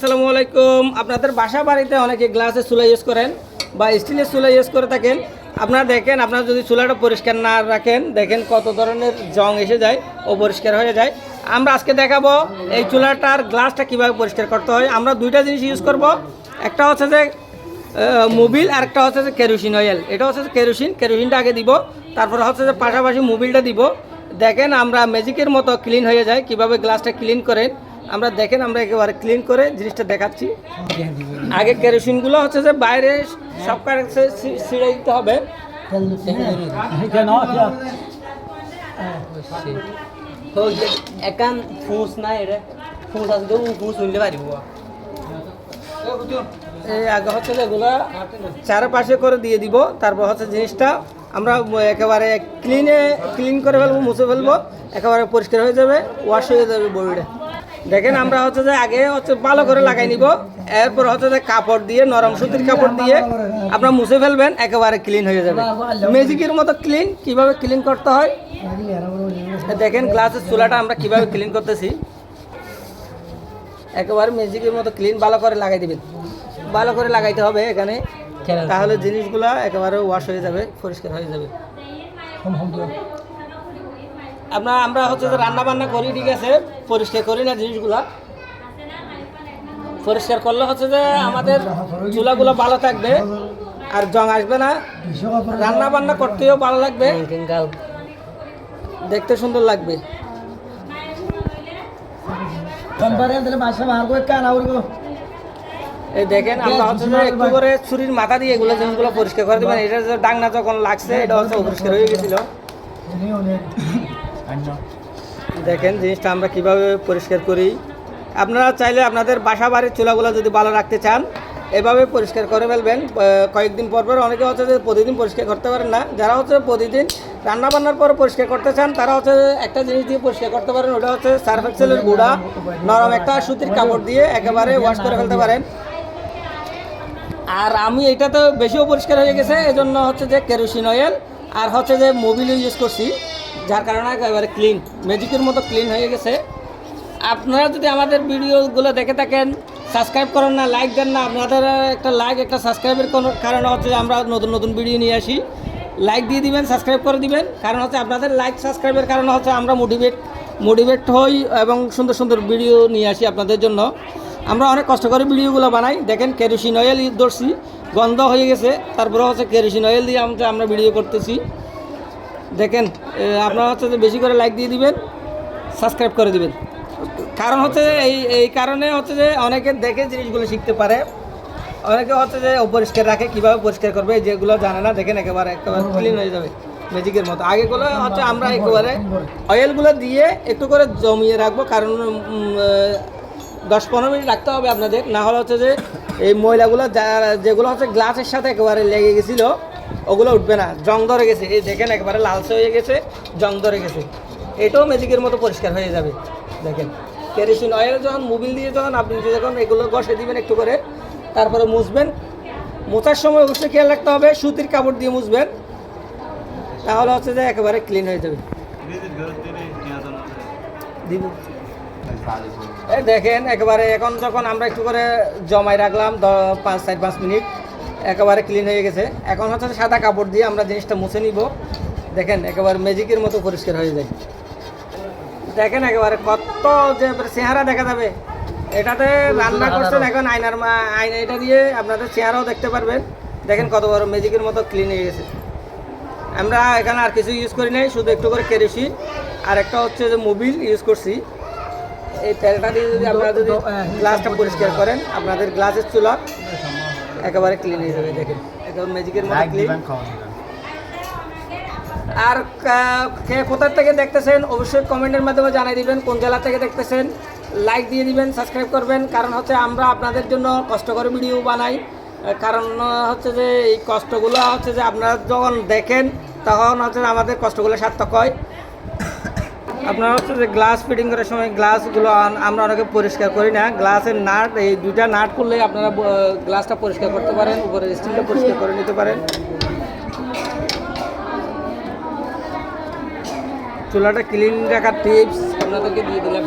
আসসালামু আলাইকুম। আপনাদের বাসা বাড়িতে অনেকে গ্লাসের চুলা ইউজ করেন বা স্টিলের চুলা ইউজ করে থাকেন। আপনারা দেখেন, আপনারা যদি চুলাটা পরিষ্কার না রাখেন, দেখেন কত ধরনের জং এসে যায় ও পরিষ্কার হয়ে যায়। আমরা আজকে দেখাবো এই চুলাটার গ্লাসটা কীভাবে পরিষ্কার করতে হয়। আমরা দুইটা জিনিস ইউজ করব। একটা হচ্ছে যে মোবিল আর একটা হচ্ছে যে কেরোসিন অয়েল এটা হচ্ছে যে কেরোসিন কেরোসিনটা আগে দিব, তারপরে হচ্ছে যে পাশাপাশি মোবিলটা দিব। দেখেন, আমরা ম্যাজিকের মতো ক্লিন হয়ে যায়। কীভাবে গ্লাসটা ক্লিন করেন আমরা দেখেন আমরা একেবারে ক্লিন করে জিনিসটা দেখাচ্ছি। আগে কেরোসিনগুলো হচ্ছে যে বাইরে সব কাছে ছিঁড়ে দিতে হবে। একান ফুস ফুস আছে তো ফুস শুনলে পারিব এই আগে হচ্ছে চারপাশে করে দিয়ে দিব তারপর হচ্ছে জিনিসটা আমরা একেবারে ক্লিনে ক্লিন করে ফেলব মুছে ফেলব একেবারে পরিষ্কার হয়ে যাবে ওয়াশ হয়ে যাবে বডিটা দেখেন আমরা হচ্ছে যে আগে হচ্ছে ভালো করে লাগাই নিব। এরপর হচ্ছে যে কাপড় দিয়ে নরম সুতির কাপড় দিয়ে আপনারা মুছে ফেলবেন একেবারে ক্লিন হয়ে যাবে। ম্যাজিকের মতো ক্লিন কীভাবে ক্লিন করতে হয়? দেখেন গ্লাসের চুলাটা আমরা কীভাবে ক্লিন করতেছি। একেবারে ম্যাজিকের মতো ক্লিন ভালো করে লাগাই দিবেন। ভালো করে লাগাইতে হবে এখানে। তাহলে জিনিসগুলো একেবারে ওয়াশ হয়ে যাবে পরিষ্কার হয়ে যাবে। আমরা আমরা হচ্ছে যে রান্না বান্না করি, ঠিক আছে? পরিষ্কার করি না জিনিসগুলা। পরিষ্কার করলে হচ্ছে যে আমাদের চুলাগুলো ভালো থাকবে, আর জং আসবে না। রান্না বান্না করতেও ভালো লাগবে। দেখতে সুন্দর লাগবে। এই দেখেন, আমরা হচ্ছে যে একটু করে ছুরির মাথা দিয়ে এগুলো জিনিসগুলো পরিষ্কার করে দেবেন, এটা ডাংনা যখন লাগছে, এটা হচ্ছে অপরিষ্কার হয়ে গেছিল। দেখেন, জিনিসটা আমরা কীভাবে পরিষ্কার করি। আপনারা চাইলে আপনাদের বাসা বাড়ির চুলাগুলো যদি ভালো রাখতে চান, এভাবে পরিষ্কার করে ফেলবেন। কয়েকদিন পর পর অনেকে হচ্ছে যে প্রতিদিন পরিষ্কার করতে পারেন না। যারা হচ্ছে প্রতিদিন রান্না বান্নার পর পরিষ্কার করতে চান, তারা হচ্ছে একটা জিনিস দিয়ে পরিষ্কার করতে পারেন, ওটা হচ্ছে সার্ফ এক্সেলের গুঁড়া, নরম একটা সুতির কাপড় দিয়ে একেবারে ওয়াশ করে ফেলতে পারেন। আর আমি এটা তো বেশিও পরিষ্কার হয়ে গেছে, এজন্য হচ্ছে যে কেরোসিন অয়েল আর হচ্ছে যে মোবিল ইউজ করছি, যার কারণে একেবারে ক্লিন ম্যাজিকের মতো ক্লিন হয়ে গেছে। আপনারা যদি আমাদের ভিডিওগুলো দেখে থাকেন সাবস্ক্রাইব করেন না লাইক দেন না, আপনাদের একটা লাইক একটা সাবস্ক্রাইবের কোনো কারণে হচ্ছে যে আমরা নতুন নতুন ভিডিও নিয়ে আসি। লাইক দিয়ে দিবেন সাবস্ক্রাইব করে দিবেন, কারণ হচ্ছে আপনাদের লাইক সাবস্ক্রাইবের কারণে হচ্ছে আমরা মোটিভেট মোটিভেট হই এবং সুন্দর সুন্দর ভিডিও নিয়ে আসি আপনাদের জন্য। আমরা অনেক কষ্ট করে ভিডিওগুলো বানাই। দেখেন কেরোসিন অয়েল ধরছি গন্ধ হয়ে গেছে, তারপরে হচ্ছে কেরোসিন অয়েল দিয়ে আমরা আমরা ভিডিও করতেছি। দেখেন আপনারা হচ্ছে যে বেশি করে লাইক দিয়ে দিবেন সাবস্ক্রাইব করে দিবেন। কারণ হচ্ছে যে এই এই কারণে হচ্ছে যে অনেকে দেখে জিনিসগুলো শিখতে পারে। অনেকে হচ্ছে যে অপরিষ্কার রাখে, কীভাবে পরিষ্কার করবে যেগুলো জানে না, দেখেন একেবারে একেবারে ক্লিন হয়ে যাবে ম্যাজিকের মতো। আগেগুলো হচ্ছে আমরা একেবারে অয়েলগুলো দিয়ে একটু করে জমিয়ে রাখব, কারণ দশ পনেরো মিনিট রাখতে হবে আপনাদের। না হলে হচ্ছে যে এই ময়লাগুলো যা- যেগুলো হচ্ছে গ্লাসের সাথে একেবারে লেগে গেছিল ওগুলো উঠবে না। জং ধরে গেছে। এই দেখেন একেবারে লালচে হয়ে গেছে জং ধরে গেছে। এটাও ম্যাজিকের মতো পরিষ্কার হয়ে যাবে। দেখেন কেরোসিন অয়েল যখন মোবিল দিয়ে যখন আপনি যখন এগুলো ঘষে দিবেন একটু করে তারপরে মুছবেন। মোছার সময় অবশ্যই খেয়াল রাখতে হবে সুতির কাপড় দিয়ে মুছবেন। তাহলে হচ্ছে যে একেবারে ক্লিন হয়ে যাবে। দিব। এই দেখেন একেবারে এখন যখন আমরা একটু করে জমাই রাখলাম পাঁচ চার পাঁচ মিনিট একেবারে ক্লিন হয়ে গেছে। এখন হচ্ছে সাদা কাপড় দিয়ে আমরা জিনিসটা মুছে নিব। দেখেন একেবারে ম্যাজিকের মতো পরিষ্কার হয়ে যায়। দেখেন একেবারে কত যে চেহারা দেখা যাবে। এটাতে রান্না করছেন এখন আয়নার মা- আয়না এটা দিয়ে আপনাদের চেহারাও দেখতে পারবেন। দেখেন কত বড় ম্যাজিকের মতো ক্লিন হয়ে গেছে। আমরা এখানে আর কিছু ইউজ করি নাই শুধু একটু করে কেরোসিন। আর একটা হচ্ছে যে মোবিল ইউজ করছি। এই তেলটা দিয়ে যদি আপনারা যদি গ্লাসটা পরিষ্কার করেন আপনাদের গ্লাসের চুলা একেবারে ক্লিন হয়ে যাবে দেখেন। একদম ম্যাজিকের মতো ক্লিন আর কা- কে কোথার থেকে দেখতেছেন অবশ্যই কমেন্টের মাধ্যমে জানিয়ে দিবেন কোন জেলা থেকে দেখতেছেন। লাইক দিয়ে দিবেন সাবস্ক্রাইব করবেন। কারণ হচ্ছে আমরা আপনাদের জন্য কষ্ট করে ভিডিও বানাই কারণ হচ্ছে যে এই কষ্টগুলো হচ্ছে যে আপনারা যখন দেখেন তখন হচ্ছে আমাদের কষ্টগুলো সার্থক হয়। আপনারা হচ্ছে যে গ্লাস ফিটিং করার সময় গ্লাসগুলো আমরা অনেকে পরিষ্কার করি না। গ্লাসের নাট, এই দুইটা নাট করলে আপনারা গ্লাসটা পরিষ্কার করতে পারেন, উপরের স্টিলটা পরিষ্কার করে নিতে পারেন। চুলাটা ক্লিন রাখার টিপস আপনাদেরকে দিয়ে দিলাম।